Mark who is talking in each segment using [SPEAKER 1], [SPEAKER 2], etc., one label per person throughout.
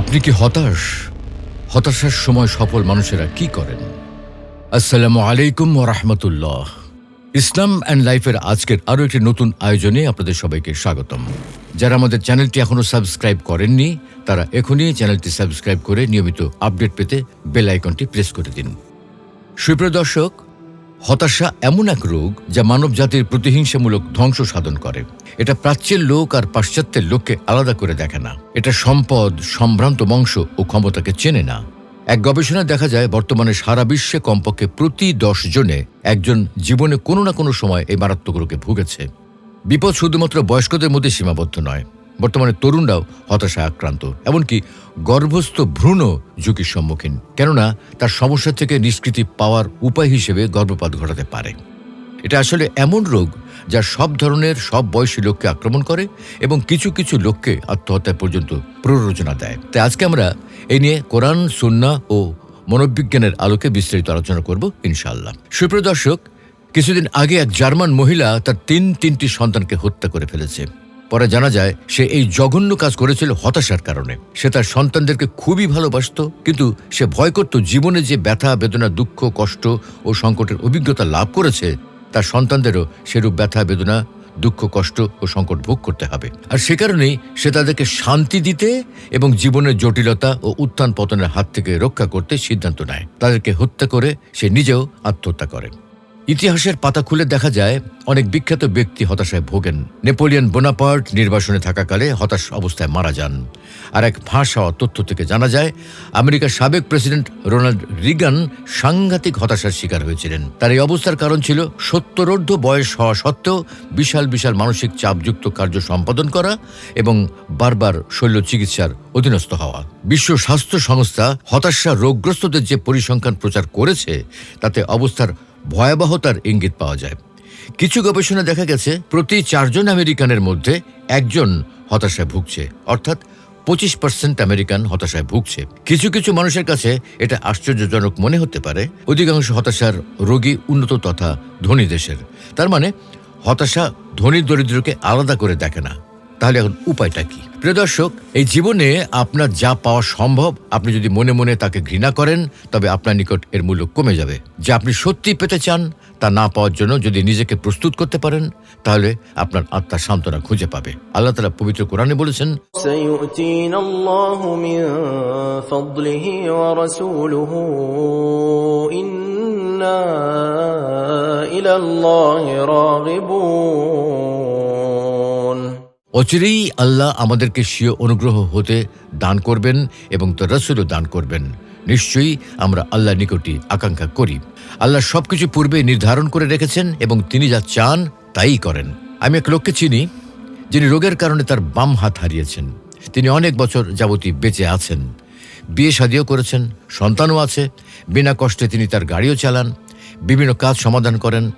[SPEAKER 1] আপনি কি হতাশ? হতাশার সময় সফল মানুষেরা কি করেন? আসসালামু আলাইকুম রাহমাতুল্লাহ। ইসলাম অ্যান্ড লাইফের আজকের আরও একটি নতুন আয়োজনে আপনাদের সবাইকে স্বাগতম। যারা আমাদের চ্যানেলটি এখনও সাবস্ক্রাইব করেননি, তারা এখনই চ্যানেলটি সাবস্ক্রাইব করে নিয়মিত আপডেট পেতে বেল আইকনটি প্রেস করে দিন। সুপ্রিয় দর্শক হতাশা এমন এক রোগ যা মানব জাতির প্রতিহিংসামূলক ধ্বংস সাধন করে। এটা প্রাচ্যের লোক আর পাশ্চাত্যের লোককে আলাদা করে দেখে না। এটা সম্পদ, সম্ভ্রান্ত বংশ ও ক্ষমতাকে চেনে না। এক গবেষণায় দেখা যায়, বর্তমানে সারা বিশ্বে কমপক্ষে প্রতি দশ জনে একজন জীবনে কোনো না কোনো সময় এই মারাত্মক রোগে ভুগেছে। বিপদ শুধুমাত্র বয়স্কদের মধ্যে সীমাবদ্ধ নয়। বর্তমানে তরুণরাও হতাশায় আক্রান্ত। এমনকি গর্ভস্থ ভ্রূণ ঝুঁকির সম্মুখীন। কেননা, তার সমস্যা থেকে নিষ্কৃতি পাওয়ার উপায় হিসেবে গর্ভপাত ঘটাতে পারে। এটা আসলে এমন রোগ যা সব ধরনের, সব বয়সী লোককে আক্রমণ করে এবং কিছু কিছু লোককে আত্মহত্যা পর্যন্ত প্ররোচনা দেয়। তাই আজকে আমরা এই নিয়ে কোরআন, সুন্না ও মনোবিজ্ঞানের আলোকে বিস্তারিত আলোচনা করব ইনশাআল্লাহ। সুপ্রিয় দর্শক, কিছুদিন আগে এক জার্মান মহিলা তার তিন তিনটি সন্তানকে হত্যা করে ফেলেছে। পরে জানা যায়, সে এই জঘন্য কাজ করেছিল হতাশার কারণে। সে তার সন্তানদেরকে খুবই ভালোবাসত, কিন্তু সে ভয় করত জীবনে যে ব্যথা, বেদনা, দুঃখ, কষ্ট ও সংকটের অভিজ্ঞতা লাভ করেছে, তার সন্তানদেরও সেরূপ ব্যথা, বেদনা, দুঃখ, কষ্ট ও সংকট ভোগ করতে হবে। আর সে কারণেই সে তাদেরকে শান্তি দিতে এবং জীবনের জটিলতা ও উত্থান পতনের হাত থেকে রক্ষা করতে সিদ্ধান্ত নেয়। তাদেরকে হত্যা করে সে নিজেও আত্মহত্যা করে। ইতিহাসের পাতা খুলে দেখা যায়, অনেক বিখ্যাত ব্যক্তি হতাশায় ভোগেন। নেপোলিয়ন বোনাপার্ট নির্বাসনে থাকাকালে হতাশ অবস্থায় মারা যান। আর এক ফাঁস হওয়া তথ্য থেকে জানা যায়, আমেরিকার সাবেক প্রেসিডেন্ট রোনাল্ড রিগান সাংঘাতিক হতাশার শিকার হয়েছিলেন। তার এই অবস্থার কারণ ছিল সত্তরোর্ধ বয়স হওয়া সত্ত্বেও বিশাল বিশাল মানসিক চাপযুক্ত কার্য সম্পাদন করা এবং বারবার শল্য চিকিৎসার অধীনস্থ হওয়া। বিশ্ব স্বাস্থ্য সংস্থা হতাশা রোগগ্রস্তদের যে পরিসংখ্যান প্রচার করেছে, তাতে অবস্থার ভয়াবহতার ইঙ্গিত পাওয়া যায়। কিছু গবেষণা দেখা গেছে, প্রতি চারজন আমেরিকানের মধ্যে একজন হতাশায় ভুগছে, অর্থাৎ পঁচিশ পার্সেন্ট আমেরিকান হতাশায় ভুগছে। কিছু কিছু মানুষের কাছে এটা আশ্চর্যজনক মনে হতে পারে। অধিকাংশ হতাশার রোগী উন্নত তথা ধনী দেশের। তার মানে হতাশা ধনী দরিদ্রকে আলাদা করে দেখে না। তাহলে এখন উপায়টা কি? প্রিয় দর্শক, এই জীবনে আপনার যা পাওয়া সম্ভব, আপনি যদি মনে মনে তাকে ঘৃণা করেন, তবে আপনার নিকট এর মূল্য কমে যাবে। যে আপনি সত্যি পেতে চান, তা না পাওয়ার জন্য যদি নিজেকে প্রস্তুত করতে পারেন, তাহলে আপনার আত্মার সান্ত্বনা খুঁজে পাবে। আল্লাহ তালা পবিত্র কোরআনে বলেছেন
[SPEAKER 2] ইন্না
[SPEAKER 1] অচিরেই আল্লাহ আমাদেরকে স্বীয় অনুগ্রহ হতে দান করবেন এবং তার রসুলও দান করবেন। নিশ্চয়ই আমরা আল্লাহ নিকটই আকাঙ্ক্ষা করি। আল্লাহ সব কিছু পূর্বে নির্ধারণ করে রেখেছেন এবং তিনি যা চান তাই করেন। আমি এক লোককে চিনি, যিনি রোগের কারণে তার বাম হাত হারিয়েছেন। তিনি অনেক বছর যাবতী বেঁচে আছেন। বিয়ে শাদিও করেছেন, সন্তানও আছে। বিনা কষ্টে তিনি তার গাড়িও চালান। বিভিন্ন কাজ সমাধান করেন।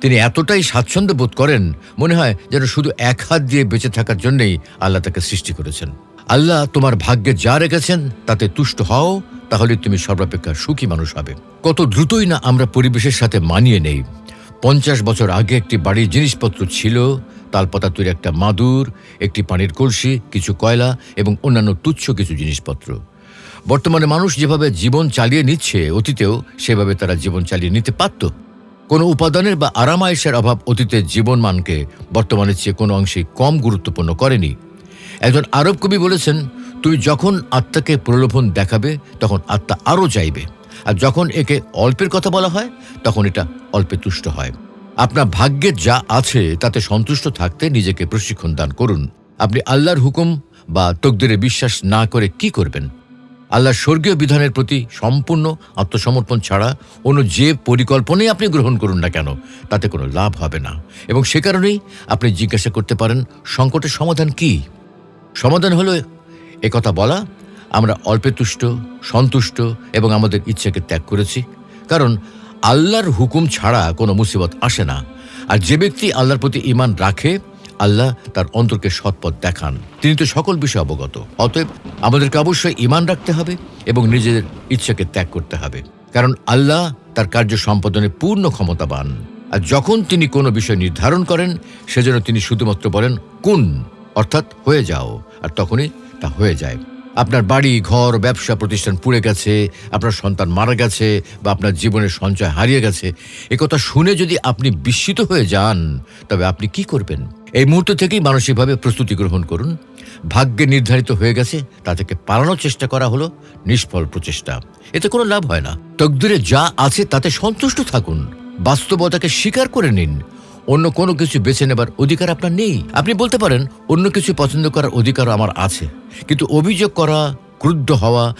[SPEAKER 1] তিনি এতটাই স্বাচ্ছন্দ্য বোধ করেন, মনে হয় যেন শুধু এক হাত দিয়ে বেঁচে থাকার জন্যই আল্লাহ তাকে সৃষ্টি করেছেন। আল্লাহ তোমার ভাগ্যে যা রেখেছেন, তাতে তুষ্ট হও, তাহলে তুমি সর্বাপেক্ষা সুখী মানুষ হবে। কত দ্রুতই না আমরা পরিবেশের সাথে মানিয়ে নেই। পঞ্চাশ বছর আগে একটি বাড়ির জিনিসপত্র ছিল তালপাতা তৈরি একটা মাদুর, একটি পানির কলসি, কিছু কয়লা এবং অন্যান্য তুচ্ছ কিছু জিনিসপত্র। বর্তমানে মানুষ যেভাবে জীবন চালিয়ে নিচ্ছে, অতীতেও সেভাবে তারা জীবন চালিয়ে নিতে পারত। কোনো উপাদানের বা আরামায়েশের অভাব অতীতের জীবনমানকে বর্তমানের চেয়ে কোনো অংশে কম গুরুত্বপূর্ণ করেনি। একজন আরব কবি বলেছেন তুমি যখন আত্মাকে প্রলোভন দেখাবে, তখন আত্মা আরও চাইবে। আর যখন একে অল্পের কথা বলা হয়, তখন এটা অল্পে তুষ্ট হয়। আপনার ভাগ্যের যা আছে, তাতে সন্তুষ্ট থাকতে নিজেকে প্রশিক্ষণ দান করুন। আপনি আল্লাহর হুকুম বা তকদিরে বিশ্বাস না করে কি করবেন? আল্লাহর স্বর্গীয় বিধানের প্রতি সম্পূর্ণ আত্মসমর্পণ ছাড়া অন্য যে পরিকল্পনাই আপনি গ্রহণ করুন না কেন, তাতে কোনো লাভ হবে না। এবং সে কারণেই আপনি জিজ্ঞাসা করতে পারেন, সংকটের সমাধান কি? সমাধান হলো কথা বলা, আমরা অল্পে তুষ্ট, সন্তুষ্ট এবং আমাদের ইচ্ছাকে ত্যাগ করেছি। কারণ আল্লাহর হুকুম ছাড়া কোনো মুসিবত আসে না। আর যে ব্যক্তি আল্লাহর প্রতি ইমান রাখে আল্লাহ তার অন্তরকে সৎপথ দেখান। তিনি তো সকল বিষয়ে অবগত। অতএব আমাদেরকে অবশ্যই ইমান রাখতে হবে এবং নিজেদের ইচ্ছাকে ত্যাগ করতে হবে। কারণ আল্লাহ তার কার্য সম্পাদনে পূর্ণ ক্ষমতাবান। আর যখন তিনি কোনো বিষয় নির্ধারণ করেন, সেজন্য তিনি শুধুমাত্র বলেন, কোন অর্থাৎ হয়ে যাও। আর তখনই তা হয়ে যায়। আপনার বাড়ি, ঘর, ব্যবসা প্রতিষ্ঠান পুড়ে গেছে, আপনার সন্তান মারা গেছে বা আপনার জীবনের সঞ্চয় হারিয়ে গেছে একথা শুনে যদি আপনি বিস্মিত হয়ে যান, তবে আপনি কি করবেন? এই মুহূর্ত থেকেই মানসিকভাবে প্রস্তুতি গ্রহণ করুন। ভাগ্যে নির্ধারিত হয়ে গেছে, তা থেকে পালানোর চেষ্টা করা হলো নিষ্ফল প্রচেষ্টা। এতে কোনো লাভ হয় না। তকদিরে যা আছে তাতে সন্তুষ্ট থাকুন। বাস্তবতাকে স্বীকার করে নিন। অন্য কোনো কিছু বেছে নেবার অধিকার আপনার নেই। আপনি বলতে পারেন, অন্য কিছু পছন্দ করার অধিকার আমার আছে। কিন্তু অভিযোগ করা, ক্রুদ্ধ হওয়া,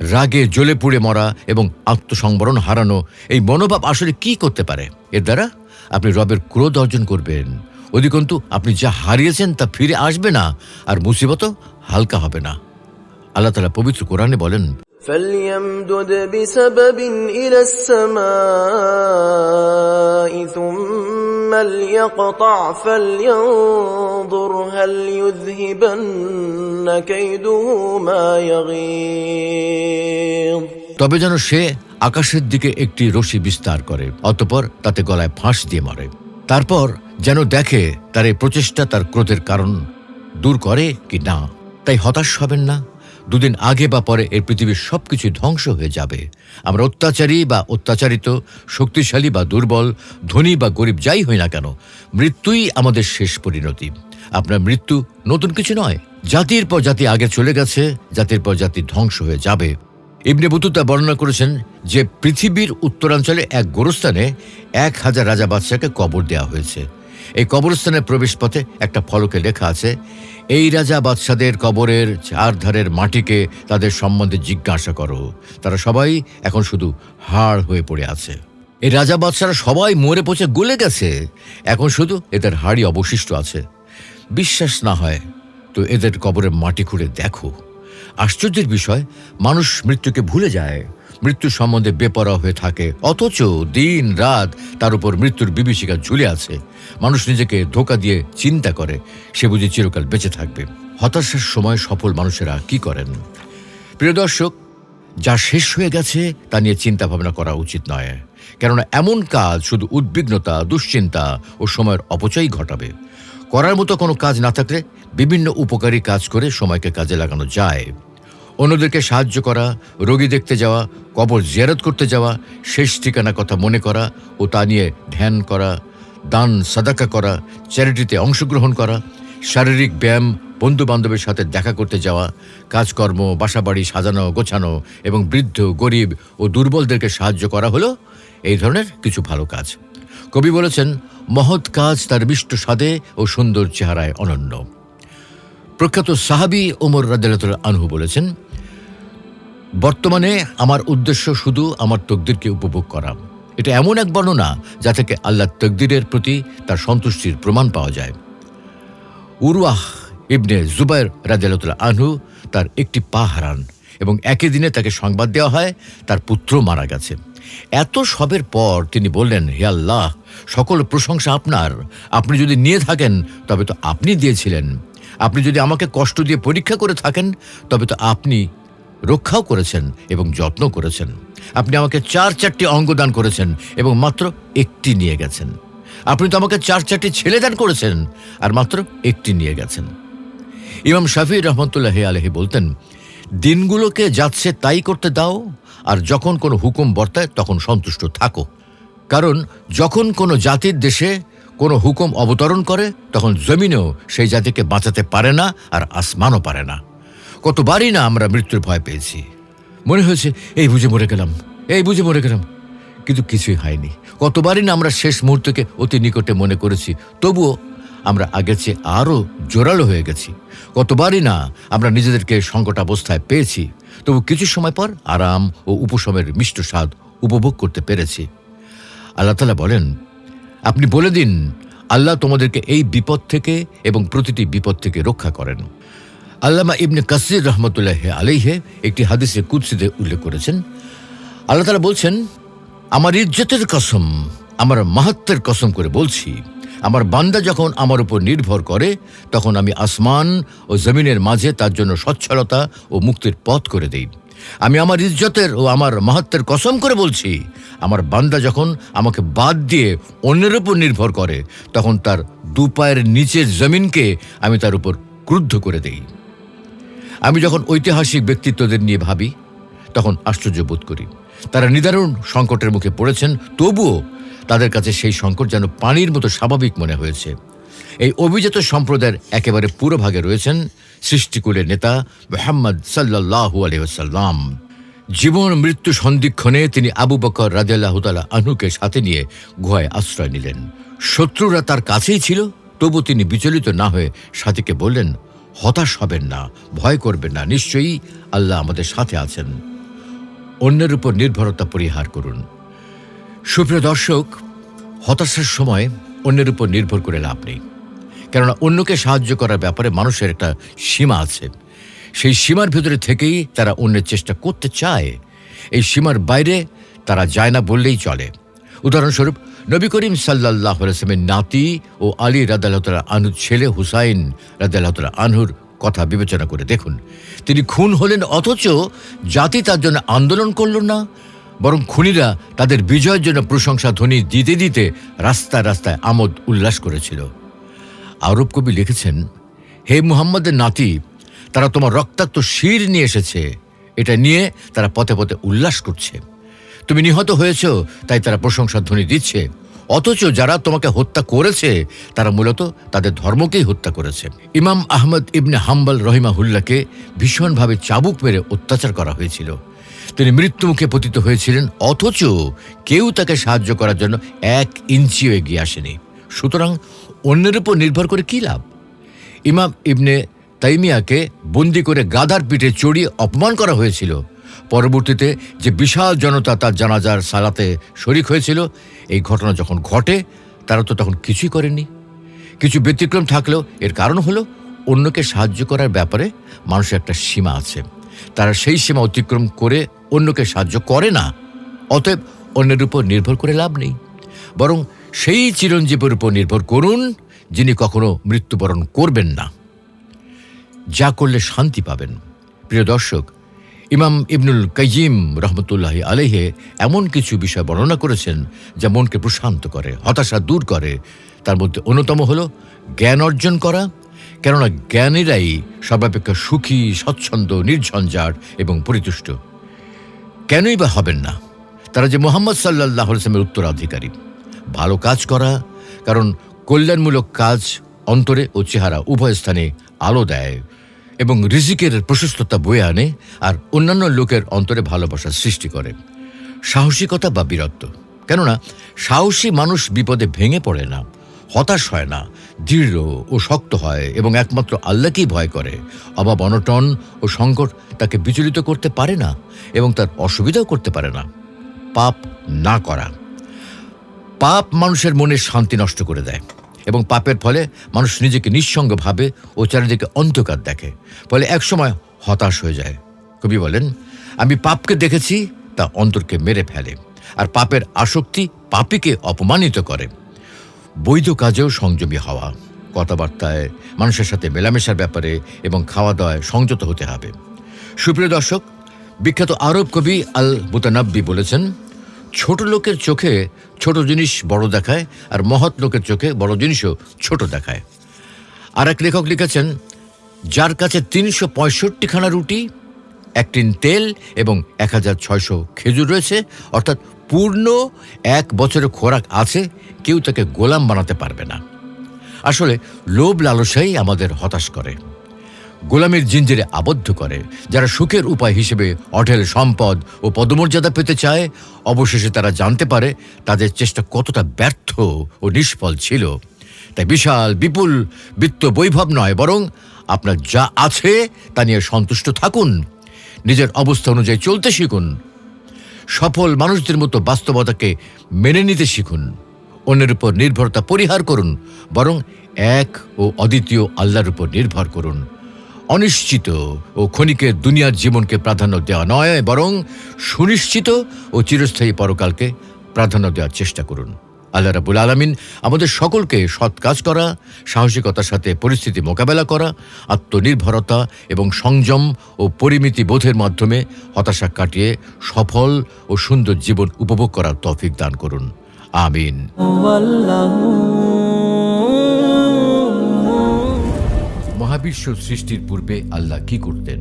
[SPEAKER 1] রাগে জ্বলে পুড়ে মরা এবং আত্মসংবরণ হারানো, এই মনোভাব আসলে কি করতে পারে? এর দ্বারা আপনি রবের ক্রোধ অর্জন করবেন। অধিকন্তু আপনি যা হারিয়েছেন তা ফিরে আসবে না আর মুসিবতও হালকা হবে না আল্লাহ তালা পবিত্র কোরআনে বলেন
[SPEAKER 2] فليمدد بسبب إلى السماء ثم ليقطع فلينظر هل يذهبن كيده ما يغيظ
[SPEAKER 1] তবে যেন সে আকাশের দিকে একটি রশি বিস্তার করে অতপর তাতে গলায় ফাঁস দিয়ে মারে তারপর যেন দেখে তার এই প্রচেষ্টা তার ক্রোধের কারণ দূর করে কি না। তাই হতাশ হবেন না। দুদিন আগে বা পরে এর পৃথিবীর সব সবকিছু ধ্বংস হয়ে যাবে। আমরা অত্যাচারী বা অত্যাচারিত, শক্তিশালী বা দুর্বল, ধনী বা গরিব যাই হই না কেন, মৃত্যুই আমাদের শেষ পরিণতি। আপনার মৃত্যু নতুন কিছু নয়। জাতির পর জাতি আগে চলে গেছে, জাতির পর জাতি ধ্বংস হয়ে যাবে। ইবনে বুতুতা বর্ণনা করেছেন যে পৃথিবীর উত্তরাঞ্চলে এক গোরস্থানে এক হাজার রাজা বাদশাকে কবর দেওয়া হয়েছে। এই কবরস্থানের প্রবেশপথে একটা ফলকে লেখা আছে, এই রাজা বাদশাদের কবরের চারধারের মাটিকে তাদের সম্বন্ধে জিজ্ঞাসা করো। তারা সবাই এখন শুধু হাড় হয়ে পড়ে আছে। এই রাজা বাদশারা সবাই মরে পচে গলে গেছে। এখন শুধু এদের হাড়ি অবশিষ্ট আছে। বিশ্বাস না হয় তো এদের কবরের মাটি খুঁড়ে দেখো। আশ্চর্যের বিষয়, মানুষ মৃত্যুকে ভুলে যায়। মৃত্যু সম্বন্ধে বেপরা হয়ে থাকে। অথচ দিন রাত তার উপর মৃত্যুর বিভীষিকা ঝুলে আছে। মানুষ নিজেকে ধোকা দিয়ে চিন্তা করে, সে বুঝি চিরকাল বেঁচে থাকবে। হতাশার সময় সফল মানুষেরা কি করেন? প্রিয় দর্শক, যা শেষ হয়ে গেছে, তা নিয়ে চিন্তা ভাবনা করা উচিত নয়। কেননা এমন কাজ শুধু উদ্বিগ্নতা, দুশ্চিন্তা ও সময়ের অপচয় ঘটাবে। করার মতো কোনো কাজ না থাকলে বিভিন্ন উপকারী কাজ করে সময়কে কাজে লাগানো যায়। অন্যদেরকে সাহায্য করা, রোগী দেখতে যাওয়া, কবর জিয়ারত করতে যাওয়া, শেষ ঠিকানা কথা মনে করা ও তা নিয়ে ধ্যান করা, দান, সাদাকা করা, চ্যারিটিতে অংশগ্রহণ করা, শারীরিক ব্যায়াম বন্ধু বান্ধবের সাথে দেখা করতে যাওয়া, কাজকর্ম, বাসাবাড়ি সাজানো, গোছানো এবং বৃদ্ধ, গরিব ও দুর্বলদেরকে সাহায্য করা হলো, এই ধরনের কিছু ভালো কাজ। কবি বলেছেন, মহৎ কাজ তার মিষ্ট স্বাদে ও সুন্দর চেহারায় অনন্য। প্রখ্যাত সাহাবি ওমর রাদিয়াল্লাহু আনহু বলেছেন বর্তমানে আমার উদ্দেশ্য শুধু আমার তকদিরকে উপভোগ করা। এটা এমন এক বর্ণনা যা থেকে আল্লাহ তকদিরের প্রতি তার সন্তুষ্টির প্রমাণ পাওয়া যায়। উরওয়াহ ইবনে জুবাইর রাদিয়াল্লাহু আনহু তার একটি পা হারান এবং একই দিনে তাকে সংবাদ দেওয়া হয়, তার পুত্র মারা গেছে। এত সবের পর তিনি বললেন, হে আল্লাহ, সকল প্রশংসা আপনার। আপনি যদি নিয়ে থাকেন, তবে তো আপনি দিয়েছিলেন। আপনি যদি আমাকে কষ্ট দিয়ে পরীক্ষা করে থাকেন, তবে তো আপনি রক্ষাও করেছেন এবং যত্ন করেছেন। আপনি আমাকে চার চারটি অঙ্গ দান করেছেন এবং মাত্র একটি নিয়ে গেছেন। আপনি তো আমাকে চার চারটি ছেলে দান করেছেন আর মাত্র একটি নিয়ে গেছেন। ইমাম শাফি রহমতুল্লাহ আলহি বলতেন, দিনগুলোকে যাচ্ছে তাই করতে দাও, আর যখন কোনো হুকুম বর্তায় তখন সন্তুষ্ট থাকো। কারণ যখন কোনো জাতির দেশে কোনো হুকুম অবতরণ করে, তখন জমিনেও সেই জাতিকে বাঁচাতে পারে না আর আসমানও পারে না। কতবারই না আমরা মৃত্যুর ভয় পেয়েছি। মনে হয়েছে, এই বুঝে মরে গেলাম, এই বুঝে মরে গেলাম। কিন্তু কিছুই হয়নি। কতবারই না আমরা শেষ মুহূর্তকে অতি নিকটে মনে করেছি, তবুও আমরা আগের চেয়ে আরও জোরালো হয়ে গেছি। কতবারই না আমরা নিজেদেরকে সংকটাবস্থায় পেয়েছি, তবু কিছু সময় পর আরাম ও উপশমের মিষ্ট স্বাদ উপভোগ করতে পেরেছি। আল্লাহ তালা বলেন, আপনি বলে দিন, আল্লাহ তোমাদেরকে এই বিপদ থেকে এবং প্রতিটি বিপদ থেকে রক্ষা করেন। আল্লামা ইবনে কাসির রহমতুল্লাহ আলাইহে একটি হাদিসে কুৎসিতে উল্লেখ করেছেন, আল্লাহ তালা বলছেন, আমার ইজ্জতের কসম, আমার মাহাত্মের কসম করে বলছি, আমার বান্দা যখন আমার উপর নির্ভর করে, তখন আমি আসমান ও জমিনের মাঝে তার জন্য সচ্ছলতা ও মুক্তির পথ করে দেই। আমি আমার ইজ্জতের ও আমার মাহাত্মের কসম করে বলছি, আমার বান্দা যখন আমাকে বাদ দিয়ে অন্যের উপর নির্ভর করে, তখন তার দু পায়ের নিচের জমিনকে আমি তার উপর ক্রুদ্ধ করে দেই। আমি যখন ঐতিহাসিক ব্যক্তিত্বদের নিয়ে ভাবি, তখন আশ্চর্য বোধ করি। তারা নিদারুণ সংকটের মুখে পড়েছেন, তবুও তাদের কাছে সেই সংকট যেন পানির মতো স্বাভাবিক মনে হয়েছে। এই অভিজাত সম্প্রদায়ের একেবারে পুরো ভাগে রয়েছেন সৃষ্টিকুলের নেতা মোহাম্মদ সাল্লাহু আলহাম জীবন, মৃত্যু সন্ধিক্ষণে তিনি আবু বকর রাজিয়াল্লাহ আনুকে সাথে নিয়ে গুহায় আশ্রয় নিলেন। শত্রুরা তার কাছেই ছিল, তবু তিনি বিচলিত না হয়ে সাথীকে বললেন হতাশ হবেন না, ভয় করবেন না, নিশ্চয়ই আল্লাহ আমাদের সাথে আছেন। অন্যের উপর নির্ভরতা পরিহার করুন। সুপ্রিয় দর্শক, হতাশার সময় অন্যের উপর নির্ভর করে লাভ নেই। কেননা অন্যকে সাহায্য করার ব্যাপারে মানুষের একটা সীমা আছে। সেই সীমার ভেতরে থেকেই তারা অন্যের চেষ্টা করতে চায়। এই সীমার বাইরে তারা যায় না বললেই চলে। উদাহরণস্বরূপ নবী করিম সাল্লাহ রসমের নাতি ও আলী রাদাল্লাহ আনুর ছেলে হুসাইন রাদাল্লাহ আনহুর কথা বিবেচনা করে দেখুন। তিনি খুন হলেন অথচ জাতি তার জন্য আন্দোলন করল না, বরং খুনিরা তাদের বিজয়ের জন্য প্রশংসা, ধ্বনি দিতে দিতে রাস্তায় রাস্তায় আমোদ উল্লাস করেছিল। আরব কবি লিখেছেন, হে মুহাম্মদের নাতি, তারা তোমার রক্তাক্ত শির নিয়ে এসেছে। এটা নিয়ে তারা পথে পথে উল্লাস করছে। তুমি নিহত হয়েছ, তাই তারা প্রশংসা ধ্বনি দিচ্ছে। অথচ যারা তোমাকে হত্যা করেছে, তারা মূলত তাদের ধর্মকেই হত্যা করেছে। ইমাম আহমদ ইবনে হাম্বল রহিমাহুল্লাহকে ভীষণভাবে চাবুক মেরে অত্যাচার করা হয়েছিল। তিনি মৃত্যুমুখে পতিত হয়েছিলেন, অথচ কেউ তাকে সাহায্য করার জন্য এক ইঞ্চিও এগিয়ে আসেনি। সুতরাং অন্যের উপর নির্ভর করে কী লাভ? ইমাম ইবনে তাইমিয়াকে বন্দি করে গাধার পিঠে চড়িয়ে অপমান করা হয়েছিল। পরবর্তীতে যে বিশাল জনতা তার জানাজার সালাতে শরিক হয়েছিল, এই ঘটনা যখন ঘটে, তারা তো তখন কিছুই করেনি কিছু ব্যতিক্রম থাকলেও এর কারণ হলো অন্যকে সাহায্য করার ব্যাপারে মানুষের একটা সীমা আছে। তারা সেই সীমা অতিক্রম করে অন্যকে সাহায্য করে না, অতএব অন্যের উপর নির্ভর করে লাভ নেই। বরং সেই চিরঞ্জীবের উপর নির্ভর করুন, যিনি কখনো মৃত্যুবরণ করবেন না। যা করলে শান্তি পাবেন। প্রিয় দর্শক ইমাম ইবনুল কাইজিম রহমতুল্লাহ আলহে এমন কিছু বিষয় বর্ণনা করেছেন যা মনকে প্রশান্ত করে, হতাশা দূর করে। তার মধ্যে অন্যতম হল জ্ঞান অর্জন করা, কেননা জ্ঞানীরাই সর্বাপেক্ষা সুখী, স্বচ্ছন্দ, নির্ঝঞ্ঝাট এবং পরিতুষ্ট। কেনই বা হবেন না? তারা যে মোহাম্মদ সাল্লাহ ইসলামের উত্তরাধিকারী। ভালো কাজ করা, কারণ কল্যাণমূলক কাজ অন্তরে ও চেহারা উভয় স্থানে আলো দেয়। এবং রিজিকের প্রশস্ততা বয়ে আনে আর অন্যান্য লোকের অন্তরে ভালোবাসার সৃষ্টি করে। সাহসিকতা বা বীরত্ব। কেননা, সাহসী মানুষ বিপদে ভেঙে পড়ে না, হতাশ হয় না, দৃঢ় ও শক্ত হয় এবং একমাত্র আল্লাহকেই ভয় করে। অভাব অনটন ও সংকট তাকে বিচলিত করতে পারে না এবং তার অসুবিধাও করতে পারে না। পাপ না করা। পাপ মানুষের মনে শান্তি নষ্ট করে দেয়। এবং পাপের ফলে মানুষ নিজেকে নিঃসঙ্গ ভাবে ও চারিদিকে অন্ধকার দেখে, ফলে একসময় হতাশ হয়ে যায়। কবি বলেন, আমি পাপকে দেখেছি, তা অন্তরকে মেরে ফেলে, আর পাপের আসক্তি পাপীকে অপমানিত করে। বৈধ কাজেও সংযমী হওয়া, কথাবার্তায়, মানুষের সাথে মেলামেশার ব্যাপারে এবং খাওয়া দাওয়ায় সংযত হতে হবে। সুপ্রিয় দর্শক, বিখ্যাত আরব কবি আল মুতানাব্বি বলেছেন ছোট লোকের চোখে ছোট জিনিস বড় দেখায় আর মহৎ লোকের চোখে বড় জিনিসও ছোট দেখায়। আর এক লেখক লিখেছেন, যার কাছে তিনশো পঁয়ষট্টিখানা রুটি এক টিন তেল এবং এক হাজার ছয়শো খেজুর রয়েছে, অর্থাৎ পূর্ণ এক বছরের খোরাক আছে, কেউ তাকে গোলাম বানাতে পারবে না। আসলে লোভ লালসাই আমাদের হতাশ করে। গোলামের জিঞ্জিরে আবদ্ধ করে, যারা সুখের উপায় হিসেবে অঢেল সম্পদ ও পদমর্যাদা পেতে চায়, অবশেষে তারা জানতে পারে তাদের চেষ্টা কতটা ব্যর্থ ও নিষ্ফল ছিল। তাই বিশাল, বিপুল বিত্ত বৈভব নয়, বরং আপনার যা আছে তা নিয়ে সন্তুষ্ট থাকুন। নিজের অবস্থা অনুযায়ী চলতে শিখুন। সফল মানুষদের মতো বাস্তবতাকে মেনে নিতে শিখুন। অন্যের উপর নির্ভরতা পরিহার করুন, বরং এক ও অদ্বিতীয় আল্লাহর উপর নির্ভর করুন। অনিশ্চিত ও ক্ষণিকের দুনিয়ার জীবনকে প্রাধান্য দেওয়া নয়, বরং সুনিশ্চিত ও চিরস্থায়ী পরকালকে প্রাধান্য দেওয়ার চেষ্টা করুন। আল্লাহ রাবুল আলমিন আমাদের সকলকে সৎ কাজ করা, সাহসিকতার সাথে পরিস্থিতি মোকাবেলা করা, আত্মনির্ভরতা এবং সংযম ও পরিমিতি বোধের মাধ্যমে হতাশা কাটিয়ে সফল ও সুন্দর জীবন উপভোগ করার তৌফিক দান করুন। আমিন। মহাবিশ্ব সৃষ্টির পূর্বে আল্লাহ কি করতেন?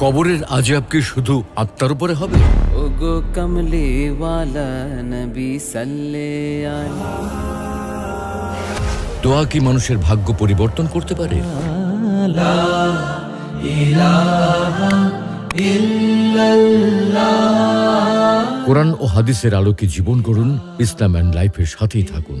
[SPEAKER 1] কবরের আজাব কি শুধু আত্মার উপরে হবে?
[SPEAKER 3] ওগো কমলে ওয়ালা নবী সাল্লে
[SPEAKER 1] দোয়া কি মানুষের ভাগ্য পরিবর্তন করতে পারে? কোরআন ও হাদিসের আলোকে জীবন করুন ইসলাম অ্যান্ড লাইফের সাথেই থাকুন।